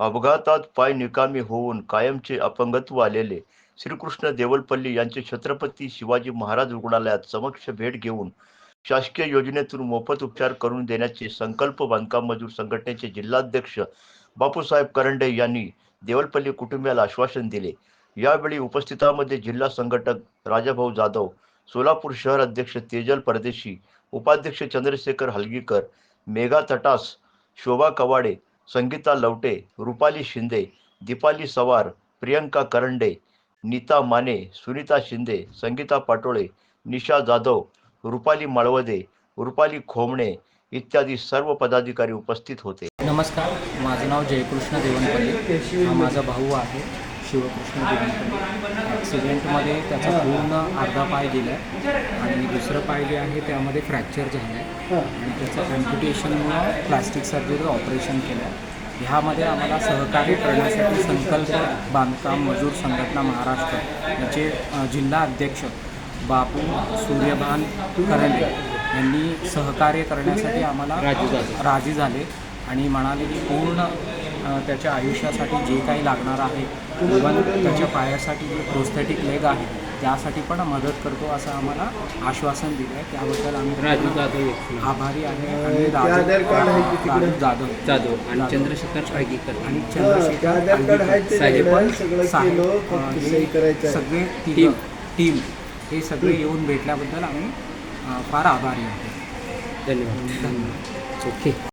अपघातात पाय निकामी होऊन कायमचे अपंगत्व आलेले श्रीकृष्ण देवलपल्ली यांचे छत्रपती शिवाजी महाराज रुग्णालयात समक्ष भेट घेऊन शासकीय योजनेतून मोफत उपचार करून देण्याचे संकल्प बांधकाम मजूर संघटनेचे जिल्हाध्यक्ष बापूसाहेब करंडे यांनी देवलपल्ली कुटुंबियाला आश्वासन दिले. यावेळी उपस्थितांमध्ये जिल्हा संघटक राजाभाऊ जाधव सोलापूर शहर अध्यक्ष तेजल परदेशी उपाध्यक्ष चंद्रशेखर हलगीकर मेघा तटास शोभा कवाडे संगीता लवटे रुपाली शिंदे दीपाली सवार प्रियंका करंडे नीता माने सुनीता शिंदे संगीता पाटोळे निशा जाधव रुपाली माळवदे रुपाली खोमणे इत्यादी सर्व पदाधिकारी उपस्थित होते. नमस्कार माझं नाव जयकृष्ण देवनपल्ली. हा माझा भाऊ आहे. शिवकृष्ण देवणपल्ली ॲक्सिडेंटमध्ये त्याचा पूर्ण अर्धा पाय गेला आहे आणि दुसरं पाय जे आहे त्यामध्ये फ्रॅक्चर झालं आहे आणि त्याचं ॲम्प्युटेशनमुळं प्लास्टिक सर्जरीचं ऑपरेशन केलं आहे ह्यामध्ये आम्हाला सहकार्य करण्यासाठी संकल्प बांधकाम मजूर संघटना महाराष्ट्र याचे जिल्हा अध्यक्ष बापू सूर्यभान करंडे यांनी सहकार्य करण्यासाठी आम्हाला राजी झाले आणि म्हणाले की पूर्ण त्याच्या आयुष्यासाठी जे काही लागणार आहे इवन त्याच्या पायासाठी जे प्रोस्थेटिक लेग आहे त्यासाठी पण मदत करतो असं आम्हाला आश्वासन दिलं आहे. त्याबद्दल आम्ही राजू जाधव आभारी आहे आणि राजू जाधव जाधव. आणि चंद्रशेखर आगीकर. आणि चंद्रशेखर साहेब सगळं टीम. टीम. हे सगळे येऊन भेटल्याबद्दल आम्ही फार आभारी आहोत. धन्यवाद. धन्यवाद. ओके.